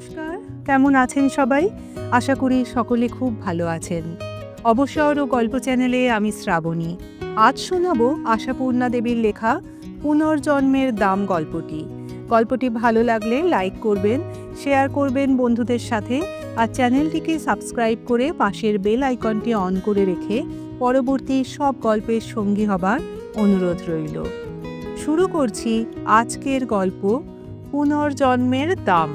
নমস্কার। কেমন আছেন সবাই? আশা করি সকলে খুব ভালো আছেন। অবসর ও গল্প চ্যানেলে আমি শ্রাবণী। আজ শোনাবো আশাপূর্ণা দেবীর লেখা পুনর্জন্মের দাম গল্পটি। গল্পটি ভালো লাগলে লাইক করবেন, শেয়ার করবেন বন্ধুদের সাথে, আর চ্যানেলটিকে সাবস্ক্রাইব করে পাশের বেল আইকনটি অন করে রেখে পরবর্তী সব গল্পের সঙ্গী হবার অনুরোধ রইল। শুরু করছি আজকের গল্প, পুনর্জন্মের দাম।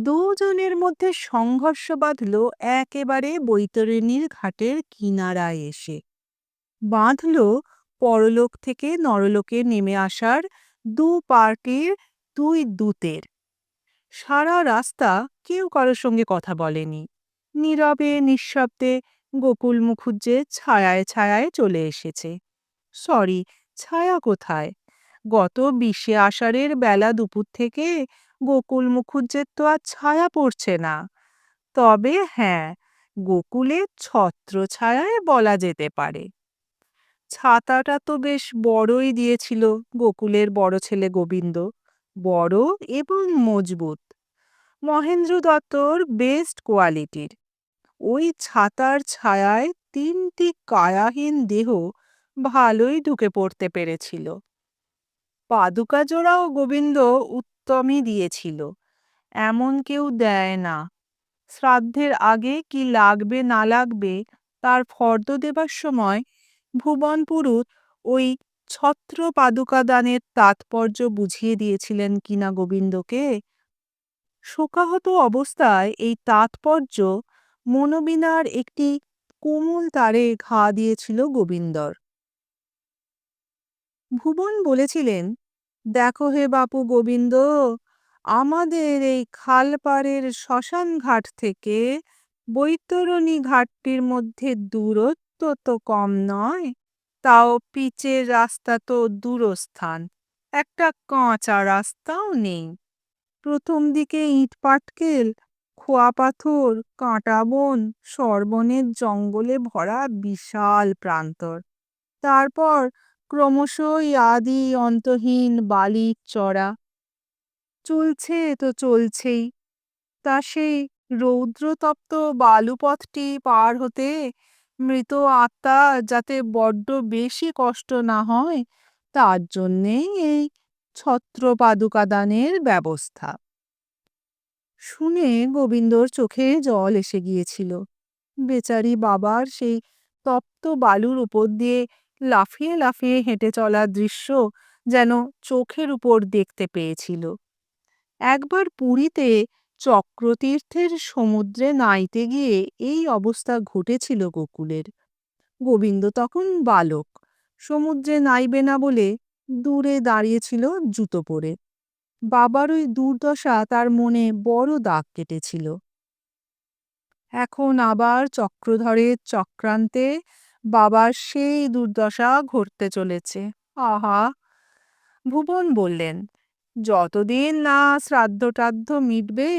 দুজনের মধ্যে সংঘর্ষ বাঁধল একেবারে বৈতরণীর ঘাটের কিনারায় এসে। বাঁধল পরলোক থেকে নরলোকে নেমে আসার দু পার্টির দুই দূতের। সারা রাস্তা কেউ কারোর সঙ্গে কথা বলেনি। নীরবে, নিঃশব্দে গোকুল মুখুজ্জে ছায়ায় ছায়ায় চলে এসেছে। সরি, ছায়া কোথায়? গত বিশে আষাঢ়ের বেলা দুপুর থেকে গোকুল মুখুজ্জের তো আর ছায়া পড়ছে না। তবে হ্যাঁ গোকুলের ছত্র ছায়ায় বলা যেতে পারে। ছাতাটা তো বেশ বড়ই দিয়েছিল গোকুলের বড় ছেলে গোবিন্দ। বড় এবং মজবুত। মহেন্দ্র দত্তর বেস্ট কোয়ালিটির ওই ছাতার ছায়ায় তিনটি কায়াহীন দেহ ভালোই ঢুকে পড়তে পেরেছিল। পাদুকা জোড়াও গোবিন্দ উত্তমই দিয়েছিল। এমন কেউ দেয় না। শ্রাদ্ধের আগে কি লাগবে না লাগবে তার ফর্দ দেবার সময় ভুবন পুরুত ওই ছত্র পাদুকা দানের তাৎপর্য বুঝিয়ে দিয়েছিলেন কিনা গোবিন্দকে? শোকাহত অবস্থায় এই তাৎপর্য মনোবিনার একটি কোমল তারে ঘা দিয়েছিল গোবিন্দর। ভুবন বলেছিলেন দেখো হে বাপু গোবিন্দ, আমাদের এই খালপাড়ের শ্মশান ঘাট থেকে বৈতরণী ঘাটটির মধ্যে দূরত্ব তো কম নয়, তাও পিচের রাস্তা তো দূরস্থান, একটা কাঁচা রাস্তাও নেই। প্রথম দিকে ইট পাটকেল, খোয়া পাথর, কাঁটা বন, সর্বনের জঙ্গলে ভরা বিশাল প্রান্তর। তারপর ক্রমশই আদি অন্তহীন বালির চড়া। চলছে তো চলছেই, তা সেই রৌদ্রতপ্ত বালুপথটি পার হতে মৃত আত্মা যাতে বড্ড বেশি কষ্ট না হয়, তার জন্যেই এই ছত্রপাদুকাদানের ব্যবস্থা। শুনে গোবিন্দর চোখে জল এসে গিয়েছিল। বেচারি বাবার সেই তপ্ত বালুর উপর দিয়ে লাফিয়ে লাফিয়ে হেঁটে চলার দৃশ্য যেন চোখের উপর দেখতে পেয়েছিল। একবার পুরীতে চক্রতীর্থের সমুদ্রে নাইতে গিয়ে এই অবস্থা ঘটেছিল গোকুলের। গোবিন্দ তখন বালক, সমুদ্রে নাইবে না বলে দূরে দাঁড়িয়েছিল জুতো পরে। বাবার ওই দুর্দশা তার মনে বড় দাগ কেটেছিল। এখন আবার চক্রধরের চক্রান্তে বাবার সেই দুর্দশা ঘটতে চলেছে। আহা! ভুবন বললেন, যতদিন না শ্রাদ্ধ টাদ্ধ মিটবে,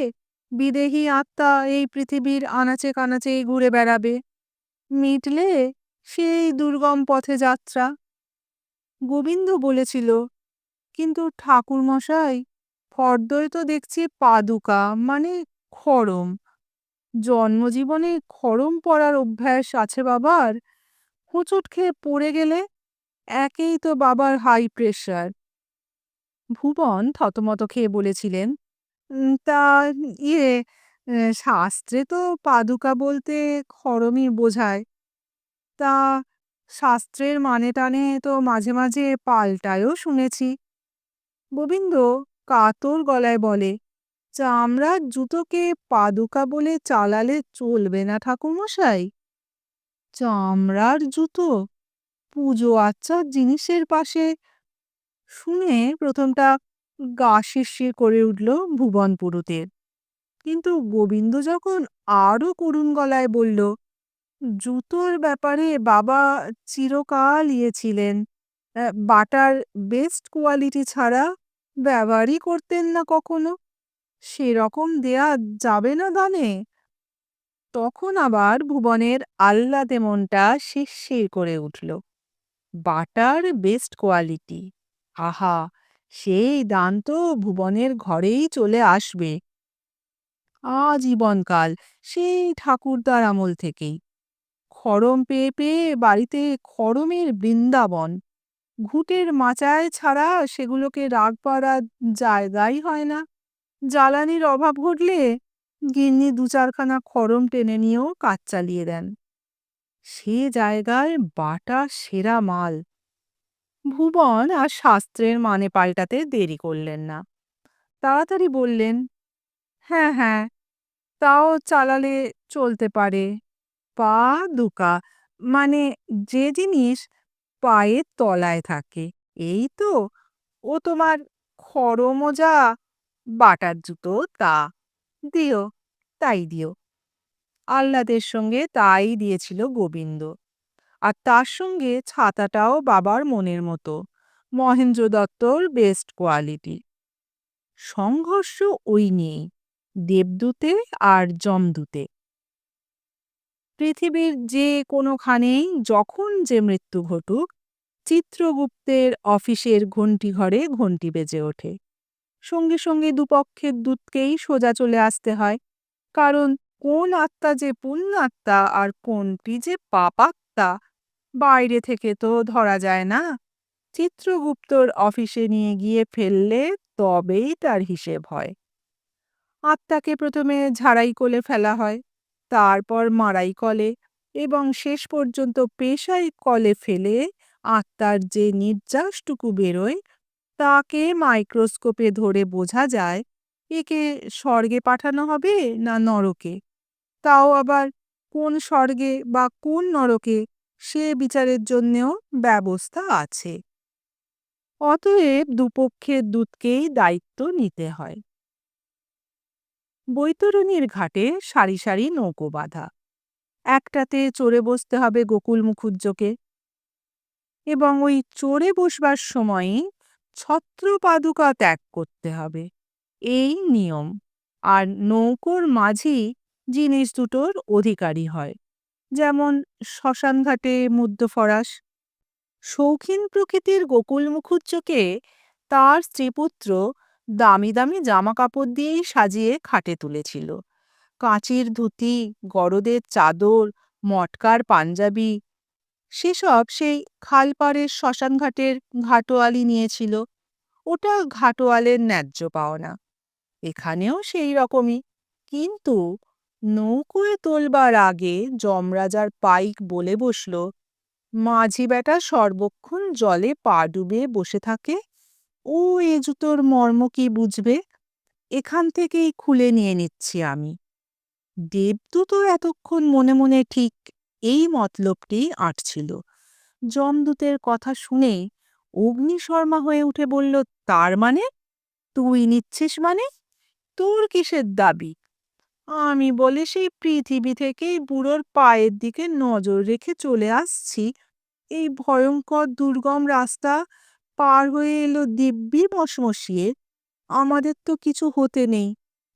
বিদেহী আত্মা এই পৃথিবীর আনাচে কানাচে ঘুরে বেড়াবে। মিটলে সেই দুর্গম পথে যাত্রা। গোবিন্দ বলেছিল, কিন্তু ঠাকুর মশাই ফর্দয় তো দেখছি পাদুকা মানে খড়ম। জন্মজীবনে খড়ম পড়ার অভ্যাস আছে বাবার হোঁচট খেয়ে পড়ে গেলে একেই তো বাবার হাই প্রেশার ভুবন থতমত খেয়ে বলেছিলেন তা ইয়ে শাস্ত্রে তো পাদুকা বলতে খড়মই বোঝায়। তা শাস্ত্রের মানে টানে তো মাঝে মাঝে পাল্টায়ও শুনেছি। গোবিন্দ কাতর গলায় বলে, চামড়ার জুতোকে পাদুকা বলে চালালে চলবে না ঠাকুরমশাই। চামড়ার জুতো। পুজো আচ্চার জিনিসের পাশে। শুনে প্রথমটা গা শিরশির করে উঠল ভুবন পুরুতের। কিন্তু গোবিন্দ যখন আরও করুণ গলায় বলল, জুতোর ব্যাপারে বাবা চিরকাল ইয়েছিলেন বাটার বেস্ট কোয়ালিটি ছাড়া ব্যবহারই করতেন না কখনো? সেরকম দেয়া যাবে না দানে? তখন আবার ভুবনের আহ্লাদে মনটা শিরশির করে উঠল। Butter best quality. আহা, সেই দান তো ভুবনের ঘরেই চলে আসবে। আজীবনকাল সেই ঠাকুরদার আমল থেকেই। খড়ম পেয়ে পেয়ে বাড়িতে খড়মের বৃন্দাবন। ঘুঁটের মাচায় ছাড়া সেগুলোকে রাগ আর জায়গাই হয় না। জ্বালানির অভাব ঘটলে গিন্নি দু চারখানা খড়ম টেনে নিয়েও কাজ চালিয়ে দেন। সে জায়গায় বাটা সেরা মাল। ভুবন আর শাস্ত্রের মানে পাল্টাতে দেরি করলেন না। তাড়াতাড়ি বললেন হ্যাঁ হ্যাঁ তাও চালালে চলতে পারে। পা দুকা মানে যে জিনিস পায়ের তলায় থাকে, এই তো, ও তোমার খড় মোজা বাটার জুতো তা। দিও, তাই দিও। আহ্লাদের সঙ্গে তাই দিয়েছিল গোবিন্দ। আর তার সঙ্গে ছাতাটাও বাবার মনের মতো, মহেন্দ্র দত্তর বেস্ট কোয়ালিটি সংঘর্ষ ওই নিয়েই, দেবদূতে আর যমদূতে। পৃথিবীর যে কোনোখানেই যখন যে মৃত্যু ঘটুক, চিত্রগুপ্তের অফিসের ঘণ্টি ঘরে ঘণ্টি বেজে ওঠে। সঙ্গে সঙ্গে দুপক্ষের দূতকেই সোজা চলে আসতে হয়। কারণ কোন আত্মা যে পুণ্যাত্মা আর কোনটি যে পাপাত্মা বাইরে থেকে তো ধরা যায় না। চিত্রগুপ্তর অফিসে নিয়ে গিয়ে ফেললে তবেই তার হিসেব হয়। আত্মাকে প্রথমে ঝাড়াই কোলে ফেলা হয়, তারপর মারাই কলে এবং শেষ পর্যন্ত পেশাই কলে ফেলে আত্মার যে নির্যাসটুকু বেরোয় তাকে মাইক্রোস্কোপে ধরে বোঝা যায়, একে স্বর্গে পাঠানো হবে না নরকে? তাও আবার কোন স্বর্গে বা কোন নরকে সে বিচারের জন্যেও ব্যবস্থা আছে? অতএব দুপক্ষের দূতকেই দায়িত্ব নিতে হয়। বৈতরণীর ঘাটে সারি সারি নৌকো বাঁধা। একটাতে চড়ে বসতে হবে গোকুল মুখুজ্জকে। এবং ওই চড়ে বসবার সময়ই ছত্রপাদুকা ত্যাগ করতে হবে। এই নিয়ম আর নৌকোর মাঝি জিনিস দুটোর অধিকারী হয়। যেমন শ্মশানঘাটে মুদ্রফরাস শৌখিন প্রকৃতির গোকুল মুখুজ্জকে তার স্ত্রীপুত্র দামি দামি জামা কাপড় দিয়েই সাজিয়ে খাটে তুলেছিল। কাঁচির ধুতি, গরদের চাদর, মটকার পাঞ্জাবি সেসব সেই খালপাড়ের শ্মশানঘাটের ঘাটোয়ালি নিয়েছিল। ওটা ঘাটোয়ালের ন্যায্য পাওনা। এখানেও সেই রকমই। কিন্তু নৌকোয় তোলবার আগে যমরাজার পাইক বলে বসল, মাঝি বেটা সর্বক্ষণ জলে পা ডুবে বসে থাকে। ও এ জুতোর মর্ম কি বুঝবে? এখান থেকেই খুলে নিয়ে নিচ্ছি আমি। দেবদূতও এতক্ষণ মনে মনে ঠিক এই মতলবটি আঁটছিল। যমদূতের কথা শুনে অগ্নিশর্মা হয়ে উঠে বলল, তার মানে? তুই নিচ্ছিস মানে? তোর কিসের দাবি? আমি বলে সেই পৃথিবী থেকেই বুড়োর পায়ের দিকে নজর রেখে চলে আসছি। এই ভয়ঙ্কর দুর্গম রাস্তা পার হয়ে এলো দিব্যি মশমশিয়ে। আমাদের তো কিছু হতে নেই,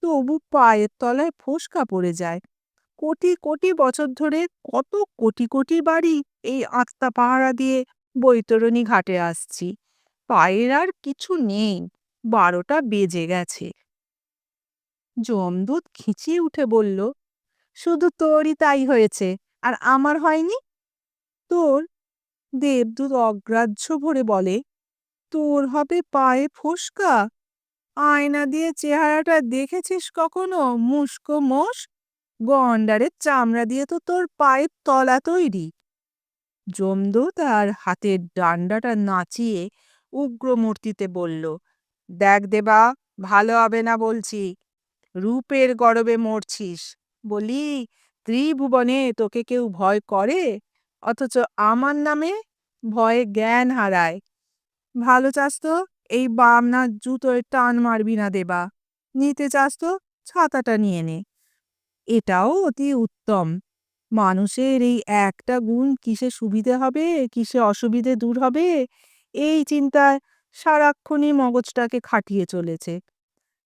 তবু পায়ের তলায় ফোসকা পড়ে যায়। কোটি কোটি বছর ধরে কত কোটি কোটি বাড়ি এই আত্মা পাহারা দিয়ে বৈতরণী ঘাটে আসছি। পায়ের আর কিছু নেই, বারোটা বেজে গেছে। যমদূত খিঁচিয়ে উঠে বলল, শুধু তোরই তাই হয়েছে, আর আমার হয়নি? তোর দেবদূত অগ্রাহ্য ভরে বলে, তোর হবে পায়ে ফোসকা। আয়না দিয়ে চেহারাটা দেখেছিস কখনো, মুস্কো মোষ? গন্ডারের চামড়া দিয়ে তো তোর পায়ের তলা তৈরি। যমদূত আর হাতের ডান্ডাটা নাচিয়ে উগ্রমূর্তিতে বলল, দেখ দেবা, ভালো হবে না বলছি। রূপের গরবে মরছিস। বলি, ত্রিভুবনে তোকে কেউ ভয় করে? অথচ আমার নামে ভয়ে জ্ঞান হারায়। ভালো চাস তো, এই বামনার জুতোয় টান মারবি না দেবা। নিতে চাস তো, ছাতাটা নিয়ে নে। এটাও অতি উত্তম। মানুষের এই একটা গুণ কিসে সুবিধে হবে, কিসে অসুবিধে দূর হবে, এই চিন্তায় সারাক্ষণই মগজটাকে খাটিয়ে চলেছে।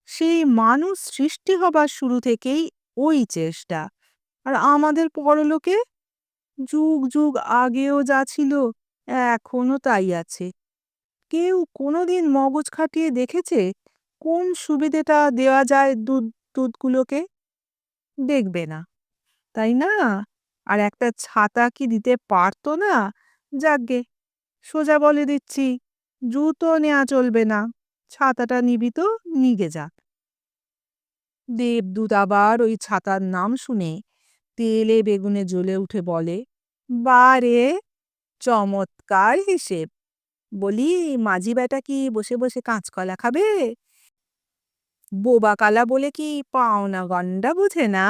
সেই মানুষ সৃষ্টি হবার শুরু থেকেই ওই চেষ্টা। আর আমাদের পরলোকে যুগ যুগ আগেও যা ছিল এখনও তাই আছে। কেউ কোনোদিন মগজ খাটিয়ে দেখেছে কোন সুবিধেটা দেওয়া যায় দুধ, দুধগুলোকে? দেখবে না। তাই না? আর একটা ছাতা কি দিতে পারতো না? যাকগে, সোজা বলে দিচ্ছি, জুতো নেওয়া চলবে না। ছাতাটা নিবি তো, নিগে যাক। দেবদূত আবার ওই ছাতার নাম শুনে তেলে বেগুনে জ্বলে উঠে বলে, বারে, চমৎকার হিসেব। বলি মাঝি বেটা কি বসে বসে কাঁচকলা খাবে? বোবা কালা বলে কি পাওনা গন্ডা বুঝে না?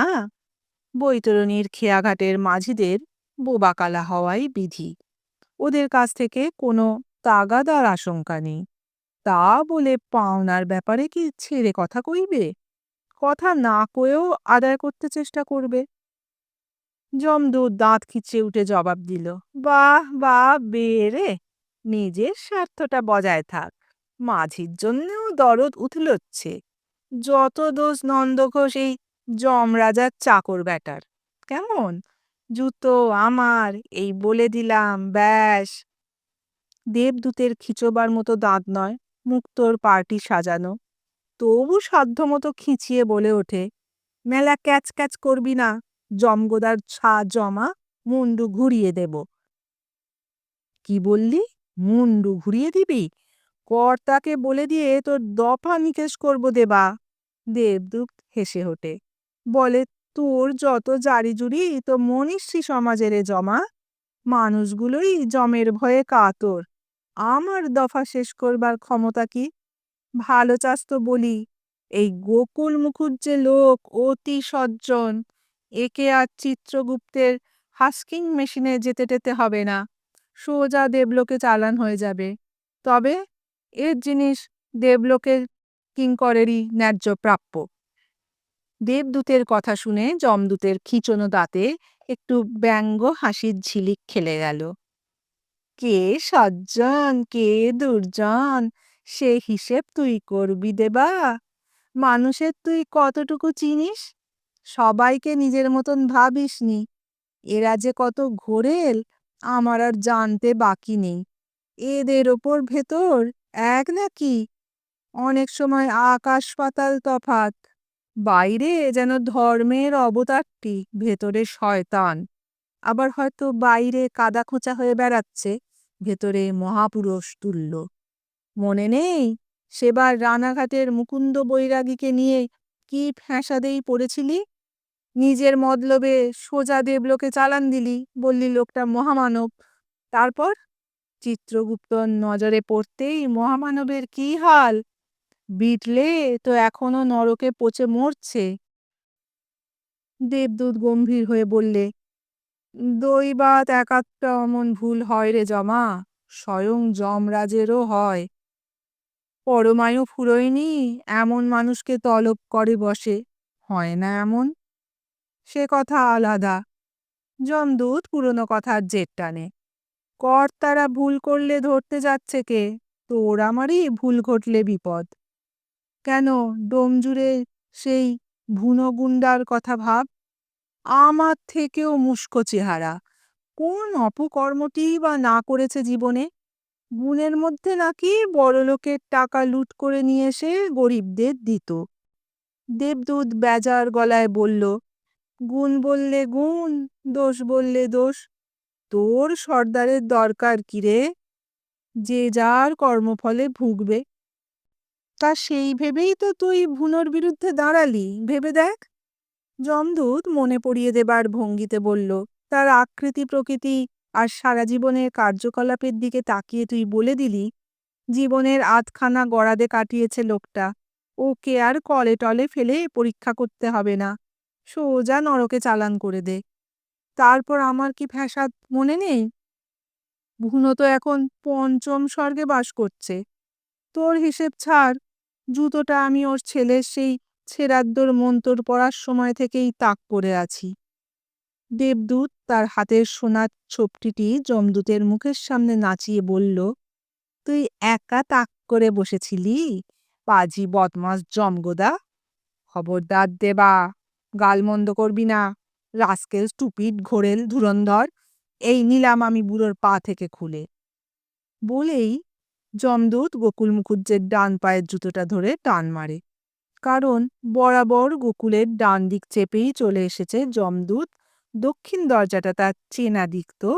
বৈতরণীর খেয়াঘাটের মাঝিদের বোবা কালা হওয়াই বিধি। ওদের কাছ থেকে কোনো তাগাদার আশঙ্কা নেই। তা বলে পাওনার ব্যাপারে কি ছেড়ে কথা কইবে? কথা না কয়েও আদায় করতে চেষ্টা করবে। জমদূত দাঁত খিচে উঠে জবাব দিল, বাহ বাহ বেরে নিজের স্বার্থটা বজায় থাক। মাঝির জন্যেও দরদ উথলোচ্ছে। যত দোষ নন্দঘোষ এই যমরাজার চাকর ব্যাটার। কেমন? জুতো আমার, এই বলে দিলাম, ব্যাস। দেবদূতের খিচোবার মতো দাঁত নয়, মুক্তোর পার্টি সাজানো। তবু সাধ্যমতো খিঁচিয়ে বলে ওঠে, মেলা ক্যাচ ক্যাচ করবি না জমগোদার ছা জমা মুন্ডু ঘুরিয়ে দেব। কি বললি? মুন্ডু ঘুরিয়ে দিবি? কর্তাকে বলে দিয়ে তোর দফা নিকেশ করব দেবা দেবদূত হেসে ওঠে। বলে, তোর যত জারি জুড়ি, তো মনীষী সমাজের জমা। মানুষগুলোই জমের ভয়ে কাতর আমার দফা শেষ করবার ক্ষমতা কি? ভালো চাস তো বলি, এই গোকুল মুখুজ্জে লোক অতি সজ্জন। একে আর চিত্রগুপ্তের হাস্কিং মেশিনে যেতে টেতে হবে না। সোজা দেবলোকে চালান হয়ে যাবে। তবে এর জিনিস দেবলোকের কিঙ্করেরই ন্যায্য প্রাপ্য। দেবদূতের কথা শুনে যমদূতের খিচনো দাঁতে একটু ব্যঙ্গ হাসির ঝিলিক খেলে গেল। কে সজ্জন, কে দুর্জন, সে হিসেব তুই করবি দেবা? মানুষের তুই কতটুকু চিনিস? সবাইকে নিজের মতন ভাবিসনি। এরা যে কত ঘোরেল, আমার আর জানতে বাকি নেই। এদের ওপর ভেতর এক নাকি? অনেক সময় আকাশ পাতাল তফাত বাইরে যেন ধর্মের অবতারটি, ভেতরে শয়তান। আবার হয়তো বাইরে কাদা খোঁচা হয়ে বেড়াচ্ছে, ভেতরে মহাপুরুষ তুল্য। মনে নেই? সেবার রানাঘাটের মুকুন্দ বৈরাগীকে নিয়ে কি ফ্যাঁসাদেই পড়েছিলি? নিজের মতলবে সোজা দেবলোকে চালান দিলি, বললি লোকটা মহামানব। তারপর? চিত্রগুপ্তর নজরে পড়তেই মহামানবের কি হাল? বিটলে তো এখনও নরকে পচে মরছে। দেবদূত গম্ভীর হয়ে বললে দৈবাত একাত্তা অমন ভুল হয় রে জমা, স্বয়ং যমরাজেরও হয়। পরমায়ু ফুরোয়নি এমন মানুষকে তলব করে বসে, হয় না এমন? সে কথা আলাদা। যমদূত পুরনো কথার জেট টানে। কর্তারা ভুল করলে ধরতে যাচ্ছে কে? তোর আমারই ভুল ঘটলে বিপদ। কেন ডোমজুড়ে সেই ভুনগুন্ডার কথা ভাব? আমার থেকেও মুস্কো চেহারা। কোন অপকর্মটি বা না করেছে জীবনে? গুণের মধ্যে নাকি বড়লোকের টাকা লুট করে নিয়ে এসে গরিবদের দিত। দেবদূত বেজার গলায় বলল, গুণ বললে গুণ, দোষ বললে দোষ। তোর সর্দারের দরকার কিরে যে যার কর্মফলে ভুগবে। তা সেই ভেবেই তো তুই ভুনোর বিরুদ্ধে দাঁড়ালি, ভেবে দেখ। যমদূত মনে পড়িয়ে দেবার ভঙ্গিতে বলল, তার আকৃতি, প্রকৃতি আর সারা জীবনের কার্যকলাপের দিকে তাকিয়ে তুই বলে দিলি, জীবনের আধখানা গড়াদে কাটিয়েছে লোকটা। ওকে আর কলে টলে ফেলে পরীক্ষা করতে হবে না। সোজা নরকে চালান করে দে। তারপর আমার কি ফ্যাসাদ মনে নেই? ভুনো তো এখন পঞ্চম স্বর্গে বাস করছে। তোর হিসেব ছাড়, জুতোটা আমি ওর ছেলের সেই ছেড়াদ্দর মন্তর পড়ার সময় থেকেই তাক করে আছি। দেবদূত তার হাতের সোনার ছোপটিটি যমদূতের মুখের সামনে নাচিয়ে বলল, তুই একা তাক করে বসেছিলি? পাজি বদমাস জমগোদা। খবরদার দেবা, গালমন্দ করবি না। রাস্কেল, স্টুপিড ঘোরেল ধুরন্ধর, এই নিলাম আমি বুড়োর পা থেকে খুলে। বলেই যমদূত গোকুল মুখুজ্জের ডান পায়ের জুতোটা ধরে টান মারে। কারণ বরাবর গোকুলের ডান দিক চেপেই চলে এসেছে যমদূত। দক্ষিণ দরজাটা তার চেনা দিক তো।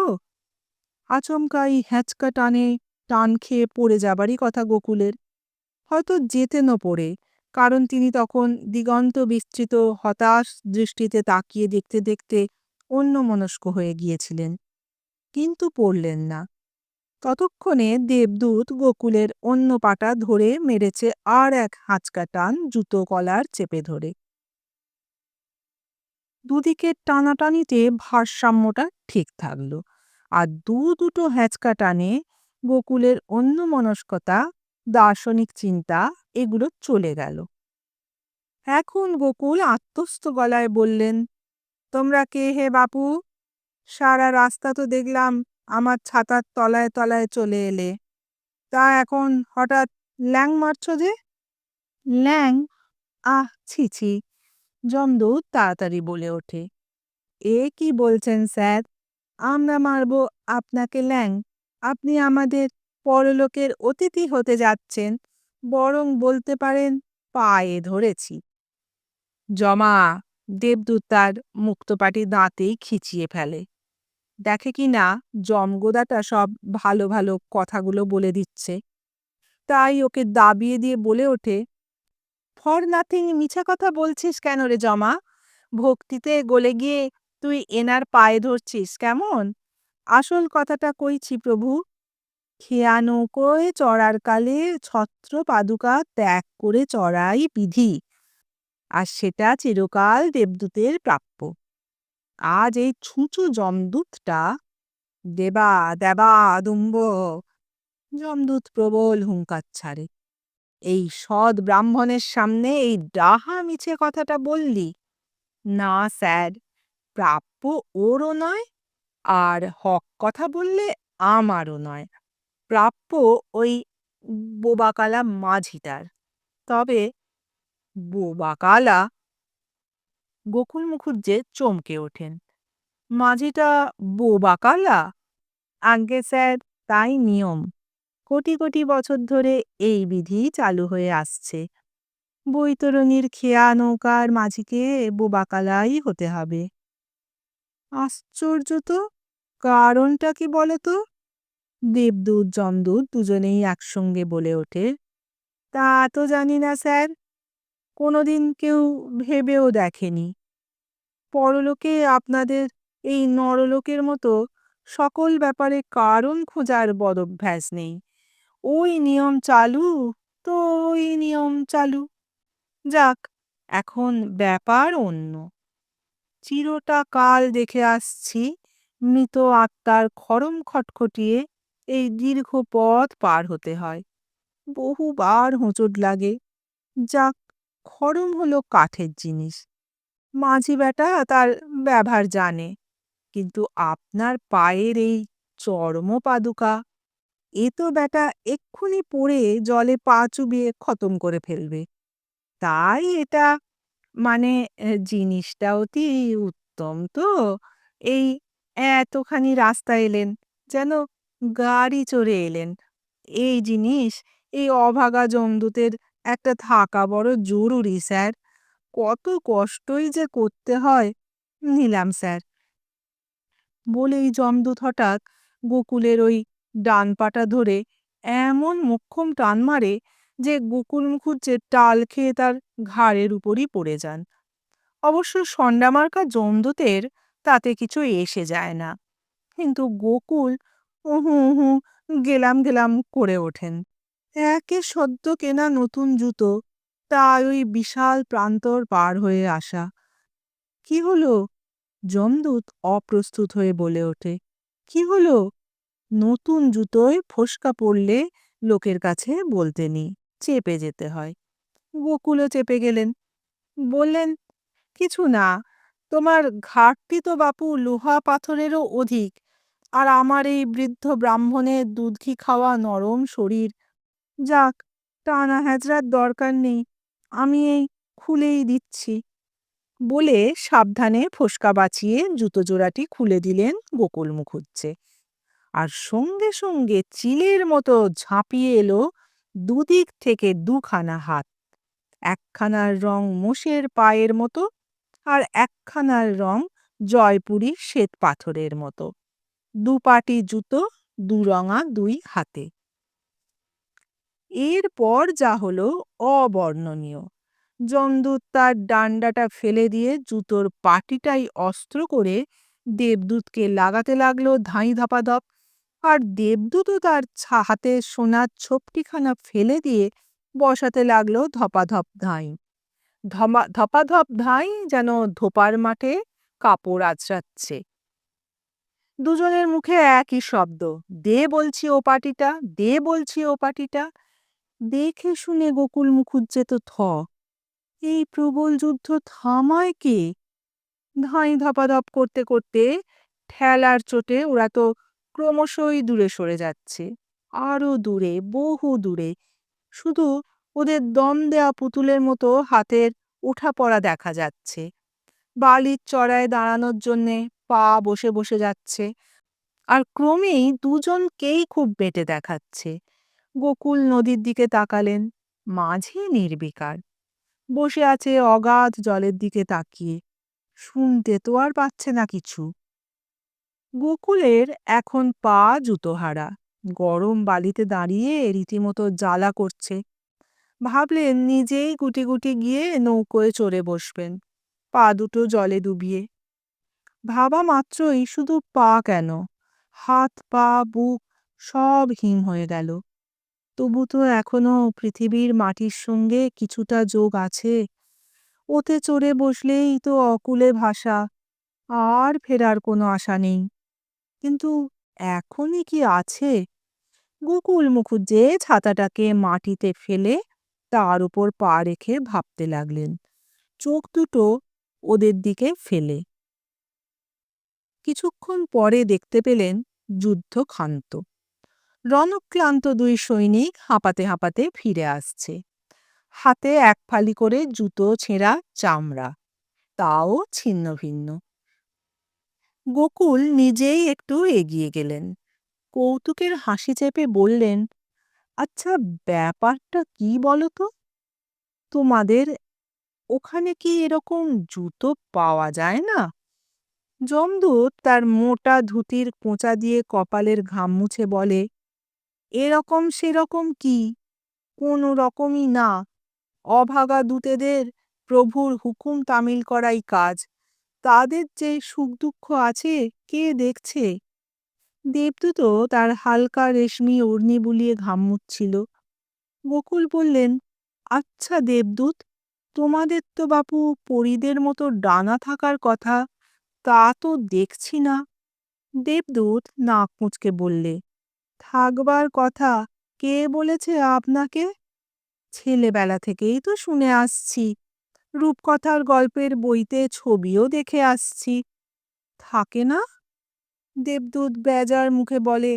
আচমকা এই হ্যাঁচকা টানে টান খেয়ে পড়ে যাবারই কথা গোকুলের। হয়তো যেতেনও পড়ে। কারণ তিনি তখন দিগন্ত বিস্তৃত হতাশ দৃষ্টিতে তাকিয়ে দেখতে দেখতে অন্যমনস্ক হয়ে গিয়েছিলেন। কিন্তু পড়লেন না। ততক্ষণে দেবদূত গোকুলের অন্য পাটা ধরে মেরেছে আর এক হাঁচকা টান জুতো কলার চেপে ধরে। দুদিকের টানাটানিতে ভারসাম্যটা ঠিক থাকল আর দু দুটো হ্যাঁচকা টানে গোকুলের অন্য মনস্কতা দার্শনিক চিন্তা, এগুলো চলে গেল। এখন গোকুল আত্মস্থ গলায় বললেন, তোমরা কে হে বাপু? সারা রাস্তা তো দেখলাম আমার ছাতার তলায় তলায় চলে এলে। তা এখন হঠাৎ ল্যাং মারছ যে? ল্যাং? আহ, ছি ছি জমদূত তাড়াতাড়ি বলে ওঠে। এ কি বলছেন স্যার? আমরা মারব আপনাকে ল্যাং। আপনি আমাদের পরলোকের অতিথি হতে যাচ্ছেন, বরং বলতে পারেন, পায়ে ধরেছি। জমা দেবদূত তার মুক্তপাটি দাঁতেই খিচিয়ে ফেলে। দেখে কি না জমগোদাটা সব ভালো ভালো কথাগুলো বলে দিচ্ছে। তাই ওকে দাবিয়ে দিয়ে বলে ওঠে, ফর নাথিং মিছা কথা বলছিস কেন রে জমা? ভক্তিতে গলে গিয়ে তুই এনার পায়ে ধরছিস, কেমন? আসল কথাটা কইছি প্রভু। খেয়া নৌকোয় চড়ার কালে ছত্র পাদুকা ত্যাগ করে চড়াই বিধি, আর সেটা চিরকাল দেবদূতের প্রাপ্য। আজ এই ছুঁচু জমদূতটা দেবা দেবা দুম্ব, যমদূত প্রবল হুঙ্কার ছাড়ে। এই সৎ ব্রাহ্মণের সামনে এই ডাহা মিছে কথাটা বললি? না স্যার, প্রাপ্য ওরও নয়, আর হক কথা বললে আমারও নয়। প্রাপ্য ওই বোবাকালা মাঝিটার তবে বোবাকালা গোকুল মুখুজ্জে চমকে ওঠেন। মাঝিটা বোবাকালা? আজ্ঞে স্যার, তাই নিয়ম। কোটি কোটি বছর ধরে এই বিধি চালু হয়ে আসছে। বৈতরণীর খেয়া নৌকার মাঝিকে বোবাকালাই হতে হবে। আশ্চর্য তো, কারণটা কি বলে তো? দেবদূত জমদূত দুজনেই একসঙ্গে বলে ওঠে। তা তো জানি না স্যার, কোনোদিন কেউ ভেবেও দেখেনি। পরলোকে আপনাদের এই নরলোকের মতো সকল ব্যাপারে কারণ খোঁজার বদভ্যাস নেই। ওই নিয়ম চালু, তো ওই নিয়ম চালু। যাক, এখন ব্যাপার অন্য। চিরটা কাল দেখে আসছি, মৃত আত্মার খরম খটখটিয়ে এই দীর্ঘ পথ পার হতে হয়। বহুবার হোঁচট লাগে। যাক, খরম হলো কাঠের জিনিস। মাঝি বেটা তার ব্যবহার জানে, কিন্তু আপনার পায়ের এই চর্ম পাদুকা, এ তো বেটা এক্ষুনি পড়ে জলে পা চুবিয়ে খতম করে ফেলবে। তাই এটা মানে জিনিসটা অতি উত্তম তো? এই এতখানি রাস্তা এলেন, যেন গাড়ি চড়ে এলেন। এই জিনিস, এই অভাগা জমদূতের একটা থাকা বড় জরুরি, স্যার। কত কষ্টই যে করতে হয়, নিলাম, স্যার। বলেই জমদূত হঠাৎ গোকুলের ওই ডান পাটা ধরে এমন মোক্ষম টান মারে যে গোকুল মুখুজ্জে টাল খেয়ে তার ঘাড়ের উপরই পড়ে যান। অবশ্য সন্ডামার্কা জমদূতের তাতে কিছু এসে যায় না। কিন্তু গোকুল উহু উহু গেলাম গেলাম করে ওঠেন। একে সদ্য কেনা নতুন জুতো, তাই ওই বিশাল প্রান্তর পার হয়ে আসা। কি হলো? যমদূত অপ্রস্তুত হয়ে বলে ওঠে, কি হলো? নতুন জুতোয় ফোসকা পড়লে লোকের কাছে বলতে নেই, চেপে যেতে হয়। গোকুলও চেপে গেলেন, বললেন, কিছু না, তোমার ঘাটতি তো বাপু, লোহা পাথরেরও অধিক আর আমার এই বৃদ্ধ ব্রাহ্মণের দুধ খাওয়া নরম শরীর। যাক, টানা হ্যাজরার দরকার নেই, আমি এই খুলেই দিচ্ছি। বলে সাবধানে ফোসকা বাঁচিয়ে জুতো জোড়াটি খুলে দিলেন গোকুল মুখুজ্জে আর সঙ্গে সঙ্গে চিলের মতো ঝাঁপিয়ে এলো দুদিক থেকে দুখানা হাত। একখানার রং মোষের পায়ের মতো আর একখানার রং জয়পুরী শ্বেত পাথরের মতো। দুপাটি জুতো, দুরঙা দুই হাতে। এরপর যা হলো অবর্ণনীয়। যমদূত তার ডান্ডাটা ফেলে দিয়ে জুতোর পাটিটাই অস্ত্র করে দেবদূতকে লাগাতে লাগল ধাঁই ধাপাধপ। আর দেবদূতও তার হাতে সোনার ছোপটিখানা ফেলে দিয়ে বসাতে লাগল ধপাধপ ধাঁই। ধমা, ধপাধপ ধাঁই যেন ধোপার মাঠে কাপড় আঁচড়াচ্ছে। দুজনের মুখে একই শব্দ। দে বলছি ও পাটিটা দে বলছি ও পাটিটা দেখে শুনে গোকুল মুখুজ্জে তো থ। এই প্রবল যুদ্ধ থামায় কে? ধাঁই ধপাধপ করতে করতে ঠেলার চোটে ওরা তো ক্রমশই দূরে সরে যাচ্ছে। আরও দূরে, বহু দূরে। শুধু ওদের দম দেয়া পুতুলের মতো হাতের ওঠা পড়া দেখা যাচ্ছে। বালির চড়ায় দাঁড়ানোর জন্যে পা বসে বসে যাচ্ছে। আর ক্রমেই দুজনকেই খুব বেটে দেখাচ্ছে। গোকুল নদীর দিকে তাকালেন, মাঝি নির্বিকার। বসে আছে অগাধ জলের দিকে তাকিয়ে, শুনতে তো আর পাচ্ছে না কিছু। গোকুলের এখন পা জুতোহারা, গরম বালিতে দাঁড়িয়ে রীতিমতো জ্বালা করছে। ভাবলেন নিজেই গুটি গুটি গিয়ে নৌকোয় চড়ে বসবেন, পা দুটো জলে ডুবিয়ে। ভাবা মাত্রই শুধু পা কেন? হাত, পা, বুক সব হিম হয়ে গেল। তবু তো এখনও পৃথিবীর মাটির সঙ্গে কিছুটা যোগ আছে। ওতে চড়ে বসলেই তো অকুলে ভাষা আর ফেরার কোনো আশা নেই। কিন্তু এখনই কি আছে? গোকুল মুখুজ্জে ছাতাটাকে মাটিতে ফেলে তার উপর পা রেখে ভাবতে লাগলেন। চোখ দুটো ওদের দিকে ফেলে। কিছুক্ষণ পরে দেখতে পেলেন যুদ্ধ ক্ষান্ত। রণক্লান্ত দুই সৈনিক হাঁপাতে হাঁপাতে ফিরে আসছে। হাতে এক ফালি করে জুতো, ছেঁড়া, চামড়া। তাও ছিন্ন ভিন্ন। গোকুল নিজেই একটু এগিয়ে গেলেন। কৌতুকের হাসি চেপে বললেন আচ্ছা ব্যাপারটা কি বলো তো তোমাদের ওখানে কি এরকম জুতো পাওয়া যায় না? যমদূত তার মোটা ধুতির কোঁচা দিয়ে কপালের ঘাম মুছে বলে, এরকম সেরকম কি? কোনো রকমই না। অভাগা দূতেদের প্রভুর হুকুম তামিল করাই কাজ। তাদের যে সুখ দুঃখ আছে, কে দেখছে? দেবদূতও তার হালকা রেশমি ওড়নি বুলিয়ে ঘাম মুছছিল। গোকুল বললেন আচ্ছা দেবদূত, তোমাদের তো বাপু পরীদের মতো ডানা থাকার কথা। তা তো দেখছি না। দেবদূত নাক মুচকে বললে, থাকবার কথা কে বলেছে আপনাকে? ছেলেবেলা থেকেই তো শুনে আসছি। রূপকথার গল্পের বইতে ছবিও দেখে আসছি। থাকে না? দেবদূত বেজার মুখে বলে,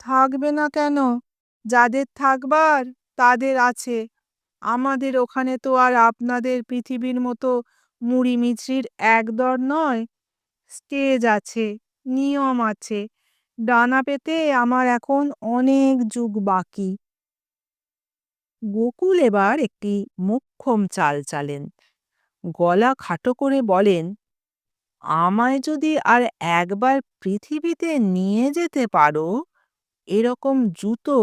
থাকবে না কেন? যাদের থাকবার, তাদের আছে। আমাদের ওখানে তো আর আপনাদের পৃথিবীর মতো মুড়ি মিছরির একদর নয়। স্টেজ আছে, নিয়ম আছে। ডানা পেতে আমার এখন অনেক যুগ বাকি। গোকুল এবার একটি মোক্ষম চাল চালেন। গলা খাটো করে বলেন, আমায় যদি আর একবার পৃথিবীতে নিয়ে যেতে পারো, এরকম জুতো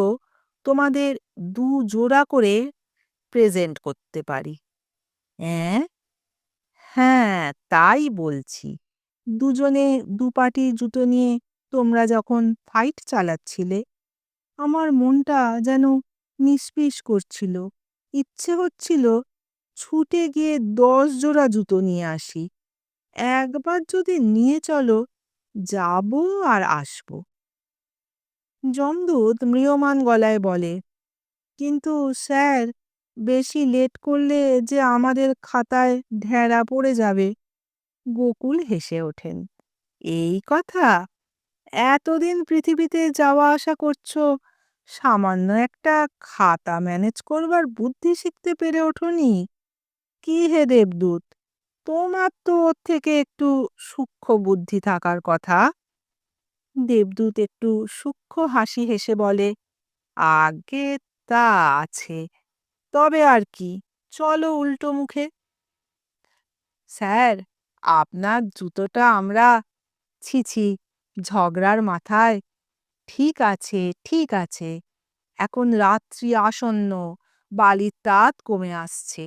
তোমাদের দু জোড়া করে প্রেজেন্ট করতে পারি। হ্যাঁ হ্যাঁ তাই বলছি। দুজনে দুপাটি জুতো নিয়ে তোমরা যখন ফাইট চালাচ্ছিলে, আমার মনটা যেন নিষ্পিস করছিল। ইচ্ছে হচ্ছিল ছুটে গিয়ে দশ জোড়া জুতো নিয়ে আসি। একবার যদি নিয়ে চলো, যাব আর আসব। যমদূত ম্রিয়মান গলায় বলে, কিন্তু স্যার, বেশি লেট করলে যে আমাদের খাতায় ঢেরা পড়ে যাবে। গোকুল হেসে ওঠেন। এই কথা? এতদিন পৃথিবীতে যাওয়া আসা করছ? সামান্য একটা খাতা ম্যানেজ করবার বুদ্ধি শিখতে পেরে ওঠোনি? কি হে দেবদূত? তোমার তো ওর থেকে একটু সূক্ষ্ম বুদ্ধি থাকার কথা। দেবদূত একটু সূক্ষ্ম হাসি হেসে বলে, আগে তা আছে, তবে আর কি, চলো উল্টো মুখে। স্যার আপনার জুতোটা আমরা, ছি ছি, ঝগড়ার মাথায়, ঠিক আছে ঠিক আছে, এখন রাত্রি আসন্ন, বালির তাত কমে আসছে,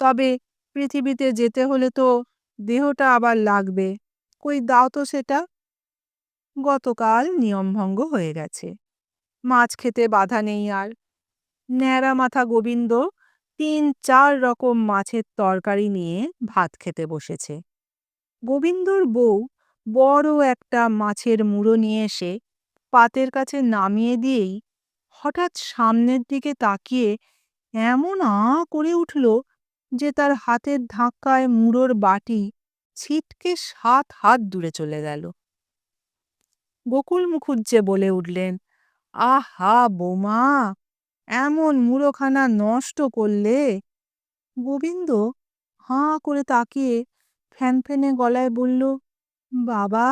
তবে পৃথিবীতে যেতে হলে তো দেহটা আবার লাগবে, কই দাও তো সেটা। গতকাল নিয়মভঙ্গ হয়ে গেছে, মাছ খেতে বাধা নেই আর, ন্যাড়া মাথা গোবিন্দ তিন চার রকম মাছের তরকারি নিয়ে ভাত খেতে বসেছে। গোবিন্দর বউ বড় একটা মাছের মুড়ো নিয়ে এসে পাতের কাছে নামিয়ে দিয়েই হঠাৎ সামনের দিকে তাকিয়ে এমন আ করে উঠল যে তার হাতের ধাক্কায় মুড়োর বাটি ছিটকে সাত হাত দূরে চলে গেল। গোকুল মুখুজ্জে বলে উঠলেন, আহা বোমা, এমন মুড়োখানা নষ্ট করলে? গোবিন্দ হাঁ করে তাকিয়ে ফ্যানফেনে গলায় বলল, বাবা!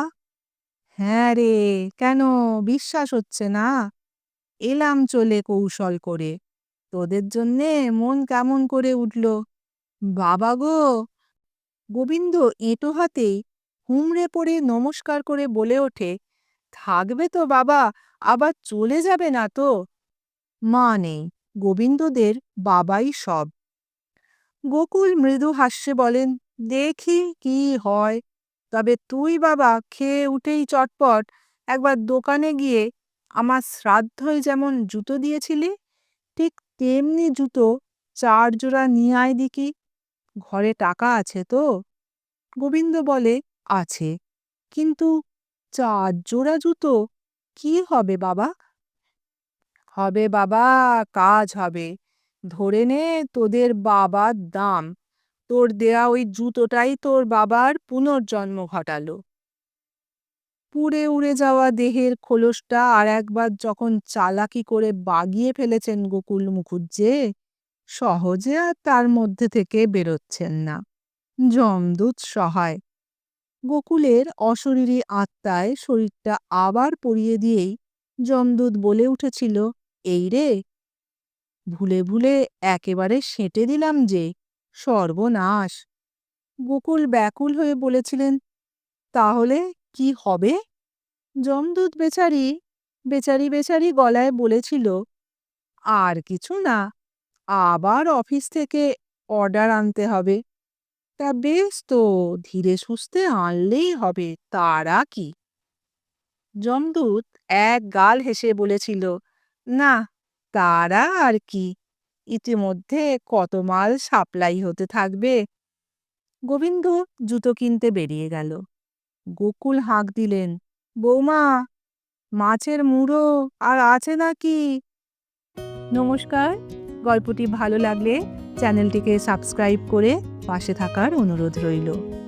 হ্যাঁ রে, কেন? বিশ্বাস হচ্ছে না। এলাম চলে কৌশল করে। তোদের জন্যে মন কেমন করে উঠল। বাবা গো! গোবিন্দ এঁটো হাতেই হুমড়ে পড়ে নমস্কার করে বলে ওঠে, থাকবে তো বাবা, আবার চলে যাবে না তো? মা নেই, গোবিন্দদের বাবাই সব। গোকুল মৃদু হাস্যে বলেন দেখি কি হয়। তবে তুই বাবা খেয়ে উঠেই চটপট একবার দোকানে গিয়ে আমার শ্রাদ্ধই যেমন জুতো দিয়েছিলি, ঠিক তেমনি জুতো চার জোড়া নিয়ে আয় দিকি ঘরে টাকা আছে তো? গোবিন্দ বলে, আছে। কিন্তু চার জোড়া জুতো কি হবে বাবা? হবে বাবা, কাজ হবে। ধরে নে তোদের বাবার দাম। তোর দেয়া ওই জুতোটাই তোর বাবার পুনর্জন্ম ঘটালো। পুড়ে উড়ে যাওয়া দেহের খোলসটা আর একবার যখন চালাকি করে বাগিয়ে ফেলেছেন গোকুল মুখুজ্জে, সহজে আর তার মধ্যে থেকে বেরোচ্ছেন না। যমদূত সহায়। গোকুলের অশরীরী আত্মায় শরীরটা আবার পরিয়ে দিয়েই যমদূত বলে উঠেছিল, এই রে, ভুলে ভুলে একেবারে সেঁটে দিলাম যে সর্বনাশ। গোকুল ব্যাকুল হয়ে বলেছিলেন, তাহলে কি হবে? যমদূত বেচারি বেচারি বেচারি গলায় বলেছিল, আর কিছু না, আবার অফিস থেকে অর্ডার আনতে হবে। তা বেশ তো, ধীরে সুস্থে আনলেই হবে, তারা কি? যমদূত এক গাল হেসে বলেছিল, না, তারা আর কি? ইতিমধ্যে কত মাল সাপ্লাই হতে থাকবে? গোবিন্দ জুতো কিনতে বেরিয়ে গেল। গোকুল হাঁক দিলেন, বৌমা, মাছের মুড়ো আর আছে নাকি? নমস্কার, গল্পটি ভালো লাগলে চ্যানেলটিকে সাবস্ক্রাইব করে পাশে থাকার অনুরোধ রইল।